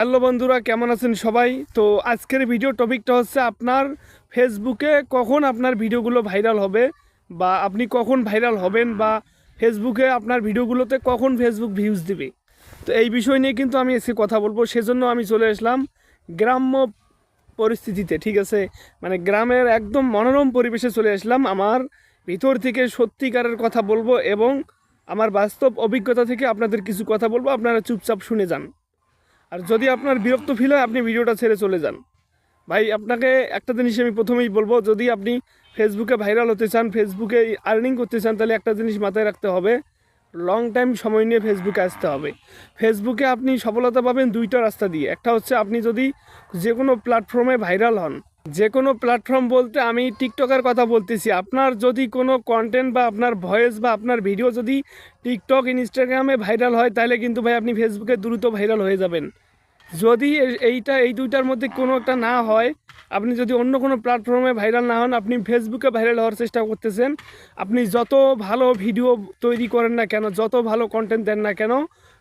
Hello বন্ধুরা, কেমন আছেন সবাই? তো আজকের ভিডিও টপিকটা হচ্ছে আপনার ফেসবুকে কখন আপনার ভিডিওগুলো ভাইরাল হবে বা আপনি কখন ভাইরাল হবেন বা ফেসবুকে আপনার ভিডিওগুলোতে কখন ফেসবুক ভিউজ দিবে। তো এই বিষয় নিয়ে কিন্তু আমি এসে কথা বলব, সেজন্য আমি চলে আসলাম গ্রাম্য পরিস্থিতিতে, ঠিক আছে? মানে গ্রামের একদম মনোরম পরিবেশে চলে আসলাম আমার। ভিতর থেকে সত্যিকারের কথা বলব এবং আমার বাস্তব অভিজ্ঞতা থেকে আপনাদের কিছু কথা বলব, আপনারা চুপচাপ শুনে যান। আর যদি আপনার বিরক্ত ফিল হয়, আপনি ভিডিওটা ছেড়ে চলে যান। ভাই, আপনাকে একটা জিনিস আমি প্রথমেই বলব, যদি আপনি ফেসবুকে ভাইরাল হতে চান ফেসবুকে আর্নিং করতে চান, তাহলে একটা জিনিস মাথায় রাখতে হবে লং টাইম সময় নিয়ে ফেসবুকে আসতে হবে। ফেসবুকে আপনি সফলতা পাবেন দুইটা রাস্তা দিয়ে। একটা হচ্ছে আপনি যদি যে কোনো প্ল্যাটফর্মে ভাইরাল হন যে কোনো প্ল্যাটফর্ম বলতে আমি টিকটকের কথা বলতেছি। আপনার যদি কোনো কন্টেন্ট বা আপনার ভয়েস বা আপনার ভিডিও যদি টিকটক ইনস্টাগ্রামে ভাইরাল হয়, তাহলে কিন্তু ভাই আপনি ফেসবুকে দ্রুত ভাইরাল হয়ে যাবেন। যদি এইটা, এই দুইটার মধ্যে কোনো একটা না হয়, আপনি যদি অন্য কোনো প্ল্যাটফর্মে ভাইরাল না হন, আপনি ফেসবুকে ভাইরাল হওয়ার চেষ্টা করতেছেন, আপনি যত ভালো ভিডিও তৈরি করেন না কেন, যত ভালো কন্টেন্ট দেন না কেন,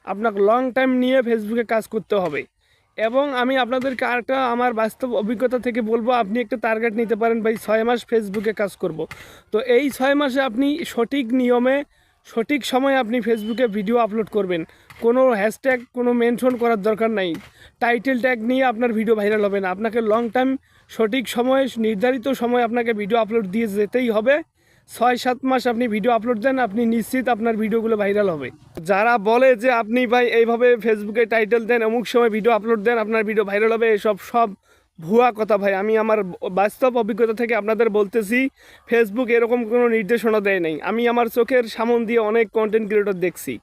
আপনাকে লং টাইম নিয়ে ফেসবুকে কাজ করতে হবে। এবং আমি আপনাদেরকে আরেকটা আমার বাস্তব অভিজ্ঞতা থেকে বলব, আপনি একটা টার্গেট নিতে পারেন ভাই, ছয় মাস ফেসবুকে কাজ করব। তো এই ছয় মাসে আপনি সঠিক নিয়মে, সঠিক সময়ে আপনি ফেসবুকে ভিডিও আপলোড করবেন। কোনো হ্যাশট্যাগ কোনো মেনশন করার দরকার নাই। টাইটেল ট্যাগ নিয়ে আপনার ভিডিও ভাইরাল হবে না। আপনাকে লং টাইম সঠিক সময়ে, নির্ধারিত সময় আপনাকে ভিডিও আপলোড দিয়ে যেতেই হবে। ছয় সাত মাস আপনি ভিডিও আপলোড দেন, আপনি নিশ্চিত আপনার ভিডিওগুলো ভাইরাল হবে। যারা বলে যে আপনি ভাই এইভাবে ফেসবুকে টাইটেল দেন, অমুক সময় ভিডিও আপলোড দেন, আপনার ভিডিও ভাইরাল হবে, এসব সব ভুয়া কথা ভাই। আমি আমার বাস্তব অভিজ্ঞতা থেকে আপনাদের বলতেছি ফেসবুক এরকম কোনো নির্দেশনা দেয় নাই। আমি আমার চোখের সামন দিয়ে অনেক কন্টেন্ট ক্রিয়েটর দেখছি।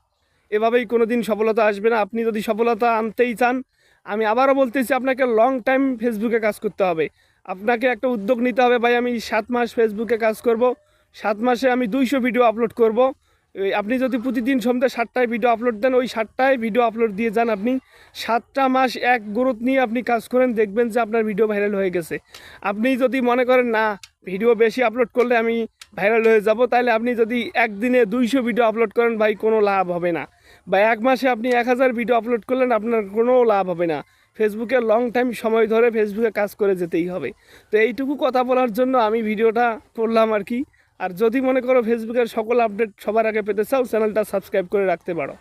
এভাবেই কোনো দিন সফলতা আসবে না। আপনি যদি সফলতা আনতেই চান, আমি আবারও বলতেছি, আপনাকে লং টাইম ফেসবুকে কাজ করতে হবে। আপনাকে একটা উদ্যোগ নিতে হবে, ভাই, আমি সাত মাস ফেসবুকে কাজ করব। সাত মাসে আমি দুইশো ভিডিও আপলোড করব। আপনি যদি প্রতিদিন সন্ধ্যা সাতটায় ভিডিও আপলোড দেন, ওই সাতটায় ভিডিও আপলোড দিয়ে যান আপনি। সাতটা মাস এক গ্রোথ নিয়ে আপনি কাজ করেন, দেখবেন যে আপনার ভিডিও ভাইরাল হয়ে গেছে। আপনি যদি মনে করেন, না ভিডিও বেশি আপলোড করলে আমি ভাইরাল হয়ে যাব, তাহলে আপনি যদি একদিনে দুইশো ভিডিও আপলোড করেন, ভাই, কোনো লাভ হবে না। বা এক মাসে আপনি এক হাজার ভিডিও আপলোড করলেন, আপনার কোনো লাভ হবে না। ফেসবুকে লং টাইম সময় ধরে ফেসবুকে কাজ করে যেতেই হবে। তো এইটুকু কথা বলার জন্য আমি ভিডিওটা করলাম আর কি। আর যদি মনে করো ফেসবুকের সকল আপডেট সবার আগে পেতে চাও চ্যানেলটা সাবস্ক্রাইব করে রাখতে পারো।